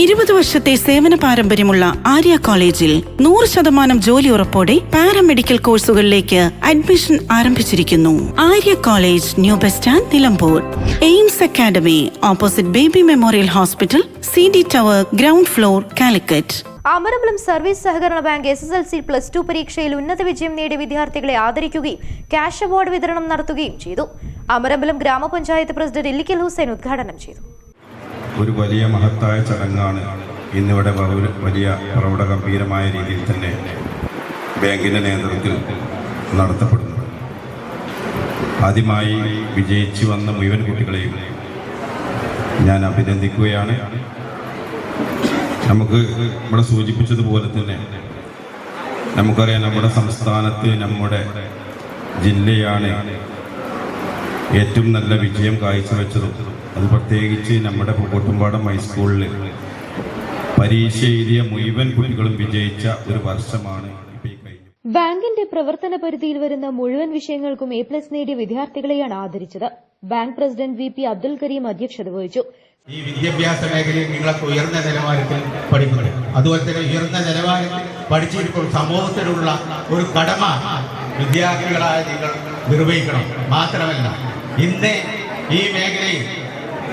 ഇരുപത് വർഷത്തെ സേവന പാരമ്പര്യമുള്ള ആര്യ കോളേജിൽ നൂറ് ശതമാനം ജോലി ഉറപ്പോടെ പാരാമെഡിക്കൽ കോഴ്സുകളിലേക്ക് അഡ്മിഷൻ ആരംഭിച്ചിരിക്കുന്നു. Arya college new bus stand Nilambur. Aims academy opposite baby memorial hospital C D tower ground floor Calicut. Amarambalam service സഹകരണ bank S S L C plus two പരീക്ഷയിൽ ഉന്നത വിജയം നേടിയ വിദ്യാർത്ഥികളെ ആദരിക്കുകയും ക്യാഷ് അവാർഡ് വിതരണം നടത്തുകയും ചെയ്തു. അമരമ്പലം ഗ്രാമപഞ്ചായത്ത് പ്രസിഡന്റ് ഇല്ലിക്കൽ ഹുസൈൻ ഉദ്ഘാടനം ചെയ്തു. ഒരു വലിയ മഹത്തായ ചടങ്ങാണ് ഇന്നിവിടെ വലിയ പ്രൗഢ ഗംഭീരമായ രീതിയിൽ തന്നെ ബാങ്കിന്റെ നേതൃത്വത്തിൽ നടത്തപ്പെടുന്നത്. ആദ്യമായി വിജയിച്ചു വന്ന മുഴുവൻ കുട്ടികളെയും ഞാൻ അഭിനന്ദിക്കുകയാണ്. നമുക്ക് ഇവിടെ സൂചിപ്പിച്ചതുപോലെ തന്നെ നമുക്കറിയാം നമ്മുടെ സംസ്ഥാനത്ത് നമ്മുടെ ജില്ലയാണ് ഏറ്റവും നല്ല വിജയം കാഴ്ചവെച്ചതും അത് പ്രത്യേകിച്ച് നമ്മുടെ പൂക്കോട്ടുംപാടം ഹൈസ്കൂളിൽ പരീക്ഷ എഴുതിയ മുഴുവൻ കുട്ടികളും വിജയിച്ച ഒരു വർഷമാണ് ബാങ്കിന്റെ പ്രവർത്തന പരിധിയിൽ വരുന്ന മുഴുവൻ വിഷയങ്ങൾക്കും എ പ്ലസ് നേടിയ വിദ്യാർത്ഥികളെയാണ് ആദരിച്ചത്. Bank president V P Abdul Kareem അധ്യക്ഷത വഹിച്ചു. ഈ വിദ്യാഭ്യാസ മേഖലയിൽ നിങ്ങളൊക്കെ ഉയർന്ന നിലവാരത്തിൽ പഠിക്കുന്നത് അതുപോലെ തന്നെ ഉയർന്ന നിലവാരത്തിൽ പഠിച്ചിരിപ്പോൾ സമൂഹത്തിലുള്ള ഒരു കടമ വിദ്യാർത്ഥികളായ നിങ്ങൾ നിർവഹിക്കണം. മാത്രമല്ല ഇന്ന് ഈ മേഖലയിൽ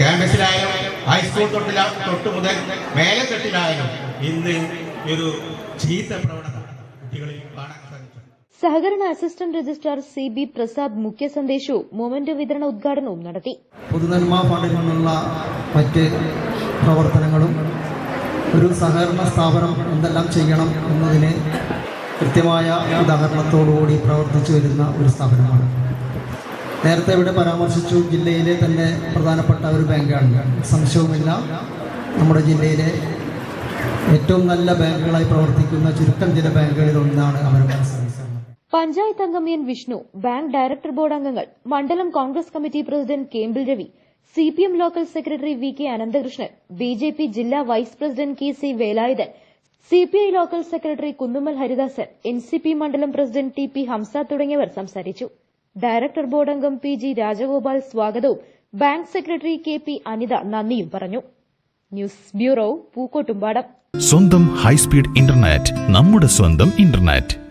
ക്യാമ്പസിലായാലും ഹൈസ്കൂൾ തൊട്ടില തൊട്ട് മുതൽ മേലെക്കെട്ടിലായാലും ഇന്ന് ഒരു ചീത്ത പ്രവണത കുട്ടികളിൽ കാണാൻ സഹകരണ assistant registrar C B Prasad മുഖ്യ സന്ദേശവും മൊമെന്റ് വിതരണ ഉദ്ഘാടനവും നടത്തി. പൊതുനന്മ ഫണ്ടിൽ നിന്നുള്ള മറ്റ് പ്രവർത്തനങ്ങളും ഒരു സഹകരണ സ്ഥാപനം എന്തെല്ലാം ചെയ്യണം എന്നതിന് കൃത്യമായ ഉദാഹരണത്തോടുകൂടി പ്രവർത്തിച്ചു വരുന്ന ഒരു സ്ഥാപനമാണ്. നേരത്തെ ഇവിടെ പരാമർശിച്ചു ജില്ലയിലെ തന്നെ പ്രധാനപ്പെട്ട ഒരു ബാങ്കാണ്. സംശയവുമില്ല. നമ്മുടെ ജില്ലയിലെ ഏറ്റവും നല്ല ബാങ്കുകളായി പ്രവർത്തിക്കുന്ന ചുരുക്കം ചില ബാങ്കുകളിൽ ഒന്നാണ് അവരുടെ പഞ്ചായത്ത് അംഗം N Vishnu bank director board അംഗങ്ങൾ മണ്ഡലം Congress committee president കേമ്പിൽ Ravi C P M local secretary V K Ananthakrishnan B J P ജില്ലാ vice president K C Velayudhan C P I local secretary Kunnummal Haridasan N C P മണ്ഡലം president T P Hamza തുടങ്ങിയവർ സംസാരിച്ചു. Director board അംഗം P G Rajagopal സ്വാഗതവും bank secretary K P Anitha നന്ദിയും പറഞ്ഞു. News bureau Pookkottumpadam. സ്വന്തം high speed internet നമ്മുടെ സ്വന്തം ഇന്റർനെറ്റ്.